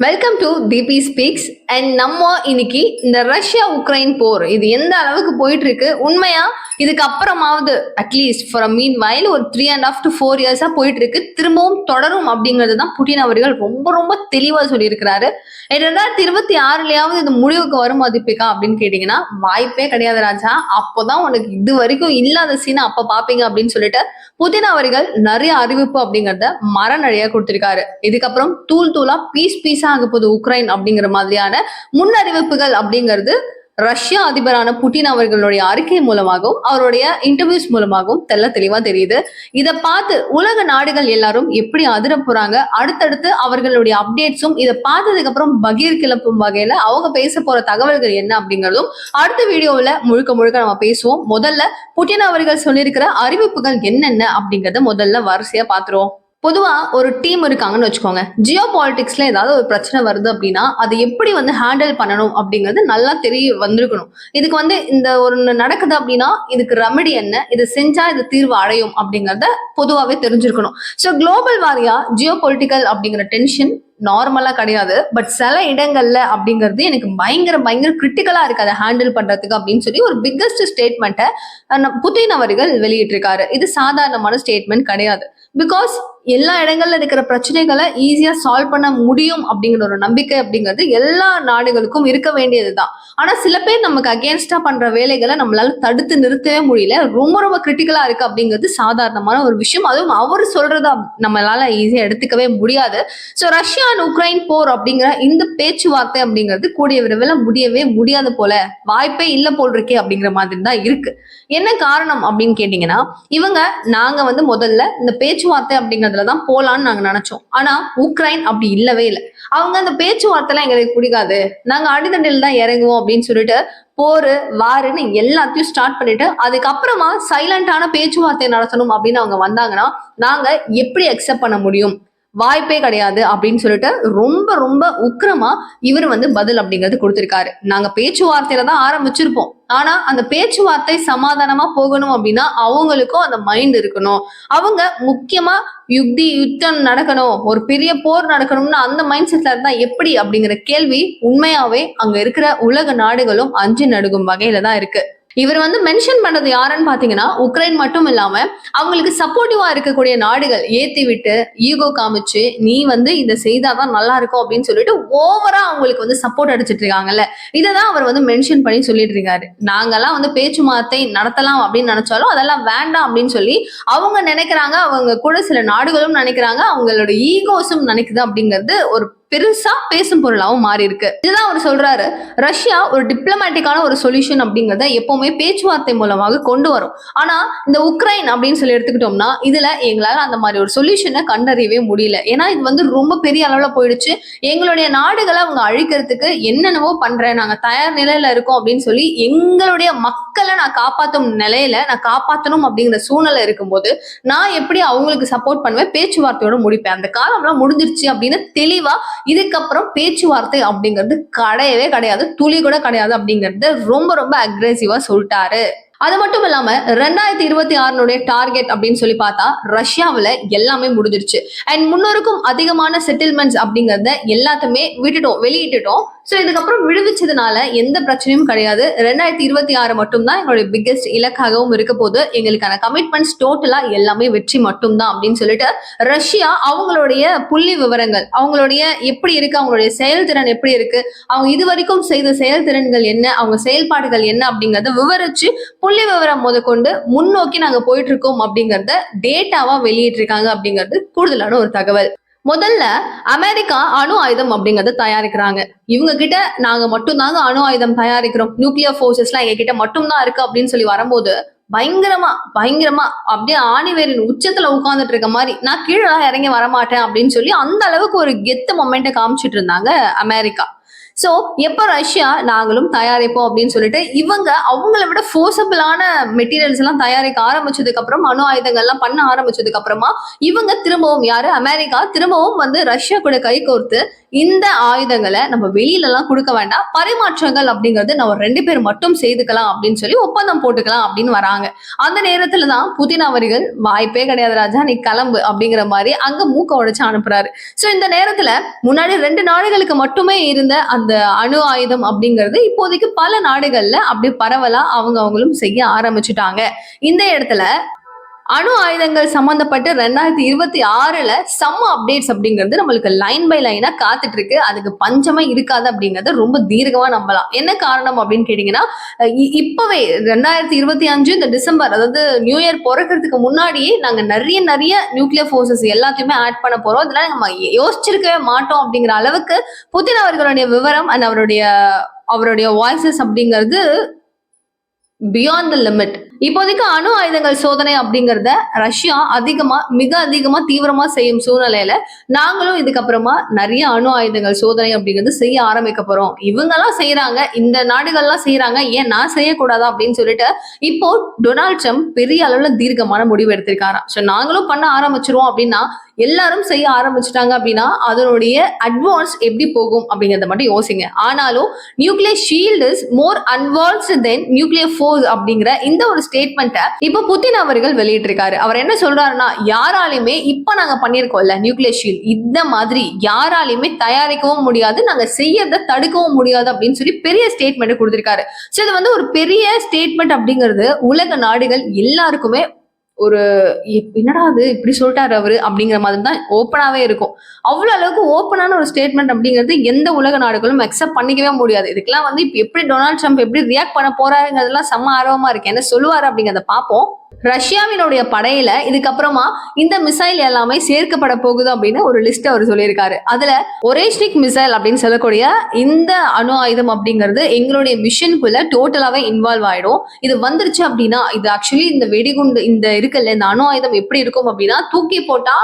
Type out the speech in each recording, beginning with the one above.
Welcome to DP speaks and நம்ம இன்னைக்கு இந்த ரஷ்யா உக்ரைன் போர் இது எந்த அளவுக்கு போயிட்டு இருக்கு உண்மையா? இதுக்கு அப்புறமாவது அட்லீஸ்ட் ஃபார் மீன் வயல் ஒரு three and half to four இயர்ஸா போயிட்டு இருக்கு திரும்பவும் தொடரும் அப்படிங்கிறது தான் புட்டின் அவர்கள் ரொம்ப ரொம்ப தெளிவா சொல்லியிருக்கிறாரு. ரெண்டாயிரத்தி இருபத்தி ஆறுலயாவது இது முடிவுக்கு வரும் மதிப்பிக்கா அப்படின்னு கேட்டீங்கன்னா வாய்ப்பே கிடையாது ராஜா. அப்போதான் உனக்கு இது வரைக்கும் இல்லாத சீனை அப்ப பாப்பீங்க அப்படின்னு சொல்லிட்டு புதின் அவர்கள் நிறைய அறிவிப்பு அப்படிங்கறத மரநழையா கொடுத்திருக்காரு. இதுக்கப்புறம் தூள் தூளா பீஸ் பீஸ் ஆக போகுது உக்ரைன் அப்படிங்கிற மாதிரியான முன்னறிவிப்புகள் அப்படிங்கிறது ரஷ்யா அதிபரான புட்டின் அவர்களுடைய அறிக்கை மூலமாகவும் அவருடைய இன்டர்வியூஸ் மூலமாகவும் தெல்ல தெளிவா தெரியுது. இதை பார்த்து உலக நாடுகள் எல்லாரும் எப்படி அதிர போறாங்க? அடுத்தடுத்து அவர்களுடைய அப்டேட்ஸும் இதை பார்த்ததுக்கு அப்புறம் பகீர் கிளப்பும் வகையில அவங்க பேச போற தகவல்கள் என்ன அப்படிங்கிறதும் அடுத்த வீடியோவில் முழுக்க முழுக்க நம்ம பேசுவோம். முதல்ல புட்டின் அவர்கள் சொல்லியிருக்கிற அறிவிப்புகள் என்னென்ன அப்படிங்கறத முதல்ல வரிசையா பாத்துருவோம் பொதுவா ஒரு டீம் இருக்காங்கன்னு வச்சுக்கோங்க. ஜியோ பாலிடிக்ஸ்ல ஏதாவது ஒரு பிரச்சனை வருது அப்படின்னா அதை எப்படி வந்து ஹேண்டில் பண்ணணும் அப்படிங்கிறது நல்லா தெரிய வந்திருக்கணும். இதுக்கு வந்து இந்த ஒரு நடக்குது அப்படின்னா இதுக்கு ரெமெடி என்ன இது செஞ்சா இது தீர்வு அடையும் அப்படிங்கறத பொதுவாகவே தெரிஞ்சிருக்கணும். ஸோ குளோபல் வாரியா ஜியோ பொலிட்டிக்கல் அப்படிங்கிற டென்ஷன் நார்மலா கிடையாது. பட் சில இடங்கள்ல அப்படிங்கிறது எனக்கு பயங்கர பயங்கர கிரிட்டிக்கலா இருக்கு. அதை ஹேண்டில் பண்றதுக்கு அப்படின்னு சொல்லி ஒரு பிக்கஸ்ட் ஸ்டேட்மெண்ட்டை புதின் அவர்கள் வெளியிட்டிருக்காரு. இது சாதாரணமான ஸ்டேட்மெண்ட் கிடையாது. பிகாஸ் எல்லா இடங்கள்ல இருக்கிற பிரச்சனைகளை ஈஸியா சால்வ் பண்ண முடியும் அப்படிங்கிற ஒரு நம்பிக்கை அப்படிங்கிறது எல்லா நாடுகளுக்கும் இருக்க வேண்டியதுதான். ஆனா சில பேர் நமக்கு அகேன்ஸ்டா பண்ற வேலைகளை நம்மளால தடுத்து நிறுத்தவே முடியல. ரொம்ப ரொம்ப கிரிட்டிக்கலா இருக்கு அப்படிங்கிறது சாதாரணமான ஒரு விஷயம். அதுவும் அவர் சொல்றத நம்மளால ஈஸியா எடுத்துக்கவே முடியாது. ஸோ ரஷ்யா அண்ட் உக்ரைன் போர் அப்படிங்கிற இந்த பேச்சுவார்த்தை அப்படிங்கிறது கூடிய விரைவில் முடியவே முடியாது போல. வாய்ப்பே இல்லை போல் இருக்கே அப்படிங்கிற மாதிரி தான் இருக்கு. என்ன காரணம் அப்படின்னு கேட்டீங்கன்னா இவங்க நாங்க வந்து முதல்ல இந்த பேச்சுவார்த்தை அப்படிங்கிறதுல தான் போலான்னு நாங்க நினைச்சோம். ஆனா உக்ரைன் அப்படி இல்லவே இல்லை. அவங்க அந்த பேச்சுவார்த்தைலாம் எங்களுக்கு பிடிக்காது. நாங்க அடிதண்டில் தான் இறங்குவோம் அப்படின்னு சொல்லிட்டு போரு வாருன்னு எல்லாத்தையும் ஸ்டார்ட் பண்ணிட்டு அதுக்கப்புறமா சைலண்டான பேச்சுவார்த்தை நடத்தணும் அப்படின்னு அவங்க வந்தாங்கன்னா நாங்க எப்படி அக்செப்ட் பண்ண முடியும்? வாய்ப்பே கிடையாது அப்படின்னு சொல்லிட்டு ரொம்ப ரொம்ப உக்கிரமா இவர் வந்து பதில் அப்படிங்கிறது கொடுத்திருக்காரு. நாங்க பேச்சுவார்த்தையில தான் ஆரம்பிச்சிருப்போம். ஆனா அந்த பேச்சுவார்த்தை சமாதானமா போகணும் அப்படின்னா அவங்களுக்கும் அந்த மைண்ட் இருக்கணும். அவங்க முக்கியமா யுக்தி யுத்தம் நடக்கணும். ஒரு பெரிய போர் நடக்கணும்னு அந்த மைண்ட் செட்ல இருந்தா எப்படி அப்படிங்கிற கேள்வி உண்மையாவே அங்க இருக்கிற உலக நாடுகளும் அஞ்சு நடுகும் வகையில தான் இருக்கு. இவர் வந்து மென்ஷன் பண்றது யாருன்னு பாத்தீங்கன்னா உக்ரைன் மட்டும் இல்லாம அவங்களுக்கு சப்போர்ட்டிவா இருக்கக்கூடிய நாடுகள். ஏத்தி விட்டு ஈகோ காமிச்சு நீ வந்து இதை செய்தாதான் நல்லா இருக்கும் அப்படின்னு சொல்லிட்டு ஓவரா அவங்களுக்கு வந்து சப்போர்ட் அடிச்சிட்டு இருக்காங்கல்ல இதைதான் அவர் வந்து மென்ஷன் பண்ணி சொல்லிட்டு இருக்காரு நாங்கெல்லாம் வந்து பேச்சுவார்த்தை நடத்தலாம் அப்படின்னு நினைச்சாலும் அதெல்லாம் வேண்டாம் அப்படின்னு சொல்லி அவங்க நினைக்கிறாங்க. அவங்க கூட சில நாடுகளும் நினைக்கிறாங்க. அவங்களோட ஈகோஸும் நினைக்குது அப்படிங்கிறது ஒரு பெருசா பேசும் பொருளாவும் மாறி இருக்கு இதுதான் அவர் சொல்றாரு. ரஷ்யா ஒரு டிப்ளமேட்டிக்கான ஒரு சொல்யூஷன் அப்படிங்கறத எப்பவுமே பேச்சுவார்த்தை மூலமாக கொண்டு வரும். ஆனா இந்த உக்ரைன் அப்படின்னு சொல்லி எடுத்துக்கிட்டோம்னா இதுல எங்களால அந்த மாதிரி ஒரு சொல்யூஷனை கண்டறியவே முடியல. ஏன்னா இது வந்து ரொம்ப பெரிய அளவுல போயிடுச்சு. எங்களுடைய நாடுகளை அவங்க அழிக்கிறதுக்கு என்னென்னவோ பண்றேன். நாங்க தயார் நிலையில இருக்கோம் அப்படின்னு சொல்லி எங்களுடைய மக்களை நான் காப்பாற்றும் நிலையில நான் காப்பாற்றணும் அப்படிங்கிற சூழ்நிலை இருக்கும்போது நான் எப்படி அவங்களுக்கு சப்போர்ட் பண்ணுவேன்? பேச்சுவார்த்தையோட முடிப்பேன். அந்த காலம்லாம் முடிஞ்சிருச்சு அப்படின்னு தெளிவா இதுக்கப்புறம் பேச்சுவார்த்தை அப்படிங்கிறது கிடையவே கிடையாது. துளி கூட கிடையாது அப்படிங்கறது ரொம்ப ரொம்ப அக்ரெசிவா சொல்லிட்டாரு. அது மட்டும் இல்லாம ரெண்டாயிரத்தி இருபத்தி ஆறுனுடைய டார்கெட் அப்படின்னு சொல்லி பார்த்தா ரஷ்யாவில் எல்லாமே முடிஞ்சிருச்சு. அண்ட் முன்னோருக்கும் அதிகமான செட்டில்மெண்ட்ஸ் அப்படிங்கறத எல்லாத்தையுமே விட்டுட்டோம் வெளியிட்டுட்டோம். ஸோ இதுக்கப்புறம் விடுவிச்சதுனால எந்த பிரச்சனையும் கிடையாது. ரெண்டாயிரத்தி இருபத்தி ஆறு மட்டும்தான் எங்களுடைய பிக்கெஸ்ட் இலக்காகவும் இருக்க போது எங்களுக்கான கமிட்மெண்ட்ஸ் டோட்டலா எல்லாமே வெற்றி மட்டும்தான் அப்படின்னு சொல்லிட்டு ரஷ்யா அவங்களுடைய புள்ளி விவரங்கள் அவங்களுடைய எப்படி இருக்கு அவங்களுடைய செயல்திறன் எப்படி இருக்கு அவங்க இது வரைக்கும் செய்த செயல்திறன்கள் என்ன அவங்க செயல்பாடுகள் என்ன அப்படிங்கறத விவரிச்சு புள்ளி விவரம் முதற்கொண்டு முன்னோக்கி நாங்க போயிட்டு இருக்கோம் அப்படிங்கறத டேட்டாவா வெளியிட்டிருக்காங்க அப்படிங்கிறது கூடுதலான ஒரு தகவல். முதல்ல அமெரிக்கா அணு ஆயுதம் அப்படிங்கறத தயாரிக்கிறாங்க. இவங்க கிட்ட நாங்க மட்டும்தாங்க அணு ஆயுதம் தயாரிக்கிறோம். நியூக்ளியர் ஃபோர்ஸஸ்லாம் எங்க கிட்ட மட்டும்தான் இருக்கு அப்படின்னு சொல்லி வரும்போது பயங்கரமா பயங்கரமா அப்படியே ஆணிவேரின் உச்சத்துல உட்கார்ந்துட்டு இருக்க மாதிரி நான் கீழே இறங்கி வரமாட்டேன் அப்படின்னு சொல்லி அந்த அளவுக்கு ஒரு கெத்து மொமெண்ட்டை காமிச்சிட்டு இருந்தாங்க அமெரிக்கா. ஸோ எப்போ ரஷ்யா நாங்களும் தயாரிப்போம் அப்படின்னு சொல்லிட்டு இவங்க அவங்கள விட ஃபோர்ஸபிளான மெட்டீரியல்ஸ் எல்லாம் தயாரிக்க ஆரம்பிச்சதுக்கு அப்புறம் அணு ஆயுதங்கள்லாம் பண்ண ஆரம்பிச்சதுக்கு அப்புறமா இவங்க திரும்பவும் யாரு? அமெரிக்கா. திரும்பவும் வந்து ரஷ்யா கூட கை கோர்த்து இந்த ஆயுதங்களை நம்ம வெளியில எல்லாம் கொடுக்க வேண்டாம். பரிமாற்றங்கள் அப்படிங்கிறது நம்ம ரெண்டு பேர் மட்டும் செய்துக்கலாம் அப்படின்னு சொல்லி ஒப்பந்தம் போட்டுக்கலாம் அப்படின்னு வராங்க. அந்த நேரத்துல தான் புதின் அவர்கள் வாய்ப்பே கிடையாது ராஜா நீ கிளம்பு அப்படிங்கிற மாதிரி அங்க மூக்க உடைச்சு அனுப்புறாரு. சோ இந்த நேரத்துல முன்னாடி ரெண்டு நாடுகளுக்கு மட்டுமே இருந்த அந்த அணு ஆயுதம் அப்படிங்கிறது இப்போதைக்கு பல நாடுகள்ல அப்படி பரவலா அவங்க அவங்களும் செய்ய ஆரம்பிச்சுட்டாங்க. இந்த இடத்துல அணு ஆயுதங்கள் சம்மந்தப்பட்டு ரெண்டாயிரத்தி இருபத்தி ஆறுல சம் அப்டேட்ஸ் அப்படிங்கிறது நம்மளுக்கு லைன் பை லைனா காத்துட்டு இருக்கு அதுக்கு பஞ்சமே இருக்காது அப்படிங்கறத ரொம்ப தீர்க்கமா நம்பலாம். என்ன காரணம் அப்படின்னு கேட்டீங்கன்னா இ- இப்பவே ரெண்டாயிரத்தி இருபத்தி அஞ்சு இந்த டிசம்பர் அதாவது நியூ இயர் பிறக்கிறதுக்கு முன்னாடியே நாங்க நிறைய நிறைய நியூக்ளியர் ஃபோர்ஸஸ் எல்லாத்தையுமே ஆட் பண்ண போறோம். இதெல்லாம் நம்ம யோசிச்சிருக்கவே மாட்டோம் அப்படிங்கிற அளவுக்கு புதின் அவர்களுடைய விவரம் அண்ட் அவருடைய அவருடைய வாய்ஸஸ் அப்படிங்கிறது பியாண்ட் த லிமிட் இப்போதைக்கு அணு ஆயுதங்கள் சோதனை அப்படிங்கிறத ரஷ்யா அதிகமா மிக அதிகமா தீவிரமா செய்யும் சூழ்நிலையில நாங்களும் இதுக்கப்புறமா நிறைய அணு ஆயுதங்கள் சோதனை அப்படிங்கிறது செய்ய ஆரம்பிக்க போறோம். இவங்கெல்லாம் செய்யறாங்க இந்த நாடுகள்லாம் செய்யறாங்க ஏன் நான் செய்யக்கூடாதா அப்படின்னு சொல்லிட்டு இப்போ டொனால்ட் ட்ரம்ப் பெரிய அளவுல தீர்க்கமான முடிவு எடுத்திருக்காராம். ஸோ நாங்களும் பண்ண ஆரம்பிச்சிருவோம் அப்படின்னா எல்லாரும் செய்ய ஆரம்பிச்சிட்டாங்க அப்படின்னா அதனுடைய அட்வான்ஸ் எப்படி போகும் அப்படிங்கறத மட்டும் யோசிங்க. ஆனாலும் nuclear shield is more advanced then nuclear force அப்படிங்கிற இந்த ஒரு ஸ்டேட்மெண்ட்டை இப்போ புதின் அவர்கள் வெளியிட்டிருக்காரு. அவர் என்ன சொல்றாருன்னா யாராலையுமே இப்ப நாங்க பண்ணியிருக்கோம்ல நியூக்ளியர் ஷீல்ட் இந்த மாதிரி யாராலையுமே தயாரிக்கவும் முடியாது நாங்க செய்யறத தடுக்கவும் முடியாது அப்படின்னு சொல்லி பெரிய ஸ்டேட்மெண்ட் கொடுத்திருக்காரு. ஸோ இது வந்து ஒரு பெரிய ஸ்டேட்மெண்ட் அப்படிங்கிறது உலக நாடுகள் எல்லாருக்குமே ஒரு என்னடா அது? இப்படி சொல்லிட்டாரு அவரு அப்படிங்கிற மாதிரி தான் ஓப்பனாவே இருக்கும். அவ்வளவு அளவுக்கு ஓப்பனான ஒரு ஸ்டேட்மெண்ட் அப்படிங்கிறது எந்த உலக நாடுகளும் அக்செப்ட் பண்ணிக்கவே முடியாது. இதுக்கெல்லாம் வந்து இப்ப எப்படி டொனால்ட் ட்ரம்ப் எப்படி ரியாக்ட் பண்ண போறாருங்கிறதுலாம் செம்ம ஆர்வமா இருக்கு. என்ன சொல்லுவாரு அப்படிங்கிறத பார்ப்போம். ரஷ்யாவினுடைய படையில இதுக்கப்புறமா இந்த மிசைல் எல்லாமே சேர்க்கப்பட போகுது அப்படின்னு ஒரு லிஸ்ட் அவர் சொல்லியிருக்காரு. அதுல ஒரேஸ்டிக் மிசைல் அப்படின்னு சொல்லக்கூடிய இந்த அணு ஆயுதம் அப்படிங்கிறது எங்களுடைய மிஷனுக்குள்ள டோட்டலாவே இன்வால்வ் ஆயிடும். இது வந்துருச்சு அப்படின்னா இது ஆக்சுவலி இந்த வெடிகுண்டு இந்த இருக்குல்ல இந்த அணு ஆயுதம் எப்படி இருக்கும் அப்படின்னா தூக்கி போட்டா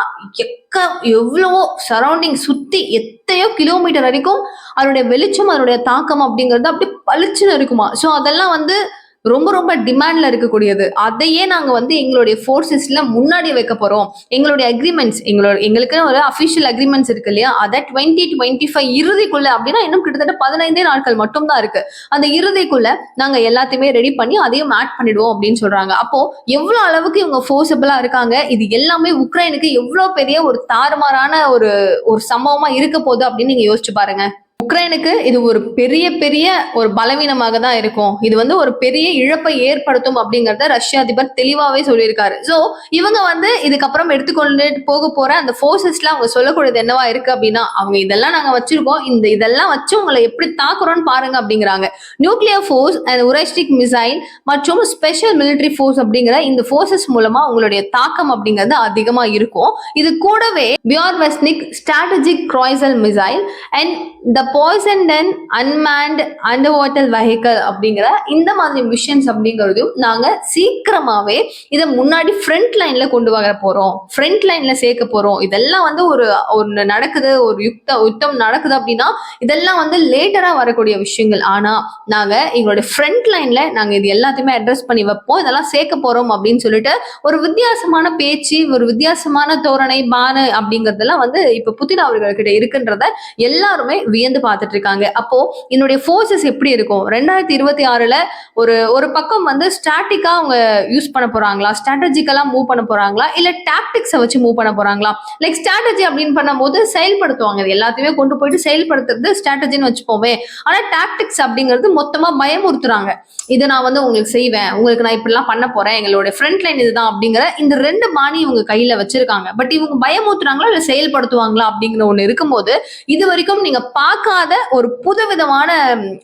எக்க எவ்வளவோ சரௌண்டிங் சுத்தி எத்தனையோ கிலோமீட்டர் வரைக்கும் அதனுடைய வெளிச்சம் அதனுடைய தாக்கம் அப்படிங்கிறது அப்படியே பளிச்சுன்னு இருக்குமா? ஸோ அதெல்லாம் வந்து ரொம்ப ரொம்ப டிமாண்ட்ல இருக்கக்கூடியது. அதையே நாங்க வந்து எங்களுடைய ஃபோர்ஸஸ்ல முன்னாடி வைக்க போறோம். எங்களுடைய அக்ரிமெண்ட்ஸ் எங்களோட எங்களுக்கு ஒரு அஃபிஷியல் அக்ரிமெண்ட்ஸ் இருக்கு இல்லையா? அதை டுவெண்ட்டி டுவெண்ட்டி ஃபைவ் இறுதிக்குள்ள அப்படின்னா இன்னும் கிட்டத்தட்ட பதினைந்தே நாட்கள் மட்டும் தான் இருக்கு. அந்த இறுதிக்குள்ள நாங்க எல்லாத்தையுமே ரெடி பண்ணி அதையும் ஆட் பண்ணிடுவோம் அப்படின்னு சொல்றாங்க. அப்போ எவ்வளவு அளவுக்கு இவங்க ஃபோர்ஸபிளா இருக்காங்க? இது எல்லாமே உக்ரைனுக்கு எவ்வளவு பெரிய ஒரு தாறுமாறான ஒரு ஒரு சம்பவமா இருக்க போகுது அப்படின்னு நீங்க யோசிச்சு பாருங்க. உக்ரைனுக்கு இது ஒரு பெரிய பெரிய ஒரு பலவீனமாக தான் இருக்கும். இது வந்து ஒரு பெரிய இழப்பை ஏற்படுத்தும் அப்படிங்கறத ரஷ்ய அதிபர் தெளிவாவே சொல்லியிருக்காரு. சோ இவங்க வந்து இதுக்கப்புறம் எடுத்துக்கொண்டு போக போற அந்த போர்சஸ்ல அவங்க சொல்லக்கூடியது என்னவா இருக்கு அப்படின்னா அவங்க இதெல்லாம் நாங்க வச்சிருக்கோம். இந்த இதெல்லாம் வச்சு உங்களை எப்படி தாக்குறோம்னு பாருங்க அப்படிங்கிறாங்க. நியூக்ளியர் ஃபோர்ஸ் அண்ட் உரைஸ்டிக் மிசைல் மற்றும் ஸ்பெஷல் மிலிட்ரி ஃபோர்ஸ் அப்படிங்கிற இந்த ஃபோர்ஸஸ் மூலமா உங்களுடைய தாக்கம் அப்படிங்கிறது அதிகமா இருக்கும். இது கூடவே Burevestnik strategic cruise missile and the Poseidon and unmanned underwater vehicle அப்படிங்கிற இந்த மாதிரி மிஷன்ஸ் அப்படிங்கிறதையும் நாங்க சீக்கிரமாவே இதை முன்னாடி ஃப்ரண்ட் லைன்ல கொண்டு வர போறோம். ஃப்ரண்ட் லைன்ல சேர்க்க போறோம். இதெல்லாம் வந்து ஒரு ஒன்று நடக்குது ஒரு யுக்த யுத்தம் நடக்குது அப்படின்னா இதெல்லாம் வந்து லேட்டரா வரக்கூடிய விஷயங்கள். ஆனா நாங்க எங்களுடைய ஃப்ரண்ட் லைன்ல நாங்க இது எல்லாத்தையுமே அட்ரஸ் பண்ணி வைப்போம். இதெல்லாம் சேர்க்க போறோம் அப்படின்னு சொல்லிட்டு ஒரு வித்தியாசமான பேச்சு ஒரு வித்தியாசமான தோரணை பானு அப்படிங்கறதெல்லாம் வந்து இப்ப அவர்கள் அவர்கள்கிட்ட இருக்குன்றத எல்லாருமே வியந்து பார்த்துட்டு இருக்காங்க அப்போ என்னுடைய ஃபோர்ஸஸ் எப்படி இருக்கும்? ரெண்டாயிரத்தி இருபத்தி ஆறுல ஒரு ஒரு பக்கம் வந்து ஸ்ட்ராட்டிக்கா அவங்க யூஸ் பண்ண போறாங்களா? ஸ்ட்ராட்டஜிக்கலா மூவ் பண்ண போறாங்களா? இல்ல டாக்டிக்ஸை வச்சு மூவ் பண்ண போறாங்களா? லைக் ஸ்ட்ராட்டஜி அப்படின்னு பண்ணும்போது செயல்படுத்துவாங்க. இது எல்லாத்தையுமே கொண்டு போயிட்டு செயல்படுத்துறது ஸ்ட்ராட்டஜின்னு வச்சுப்போமே. ஆனா டாக்டிக்ஸ் அப்படிங்கிறது மொத்தமா பயமுறுத்துறாங்க. இதை நான் வந்து உங்களுக்கு செய்வேன். உங்களுக்கு நான் இப்படிலாம் பண்ண போறேன். எங்களுடைய ஃப்ரண்ட் லைன் இதுதான் அப்படிங்கிற இந்த ரெண்டு பாணி இவங்க கையில வச்சிருக்காங்க. பட் இவங்க பயமுறுத்துறாங்களா? இல்ல செயல்படுத்துவாங்களா? அப்படிங்கிற ஒண்ணு இருக்கும்போது இது வரைக்கும் நீங்க பார்க்க பார்க்காத ஒரு புதுவிதமான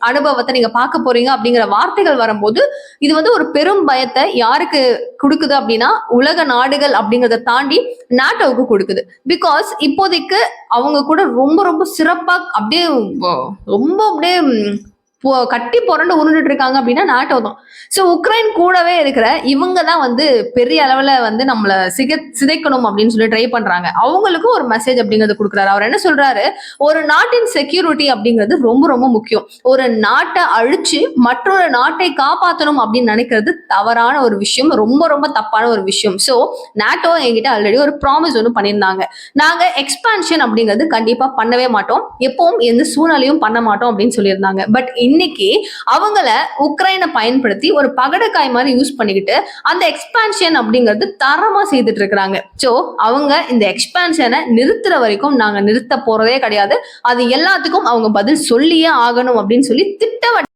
அனுபவத்தை நீங்க பார்க்க போறீங்க அப்படிங்கிற வார்த்தைகள் வரும்போது இது வந்து ஒரு பெரும் பயத்தை யாருக்கு கொடுக்குது அப்படின்னா உலக நாடுகள் அப்படிங்கறத தாண்டி நாட்டோவுக்கு கொடுக்குது. பிகாஸ் இப்போதைக்கு அவங்க கூட ரொம்ப ரொம்ப சிறப்பா அப்படியே ரொம்ப அப்படியே கட்டி புரண்டு உருண்டுட்டு இருக்காங்க அப்படின்னா நாட்டோ தான். ஸோ உக்ரைன் கூடவே இருக்கிற இவங்க தான் வந்து பெரிய அளவில் வந்து நம்மளை சிக சிதைக்கணும் அப்படின்னு சொல்லி ட்ரை பண்றாங்க. அவங்களுக்கும் ஒரு மெசேஜ் அப்படிங்கிறது கொடுக்குறாரு. அவர் என்ன சொல்றாரு? ஒரு நாட்டின் செக்யூரிட்டி அப்படிங்கிறது ரொம்ப ரொம்ப முக்கியம். ஒரு நாட்டை அழிச்சு மற்றொரு நாட்டை காப்பாற்றணும் அப்படின்னு நினைக்கிறது தவறான ஒரு விஷயம் ரொம்ப ரொம்ப தப்பான ஒரு விஷயம். ஸோ நாட்டோ என்கிட்ட ஆல்ரெடி ஒரு ப்ராமிஸ் ஒன்று பண்ணியிருந்தாங்க. நாங்க எக்ஸ்பான்ஷன் அப்படிங்கிறது கண்டிப்பா பண்ணவே மாட்டோம். எப்பவும் எந்த சூழ்நிலையும் பண்ண மாட்டோம் அப்படின்னு சொல்லியிருந்தாங்க. பட் இன்னைக்கு அவங்கள உக்ரைனை பயன்படுத்தி ஒரு பகடக்காய் மாதிரி யூஸ் பண்ணிக்கிட்டு அந்த எக்ஸ்பான்ஷன் அப்படிங்கிறது தரமா செய்துட்டு இருக்கிறாங்க. ஸோ அவங்க இந்த எக்ஸ்பான்ஷனை நிறுத்துற வரைக்கும் நாங்க நிறுத்த போறதே கிடையாது. அது எல்லாத்துக்கும் அவங்க பதில் சொல்லியே ஆகணும் அப்படின்னு சொல்லி திட்டவட்ட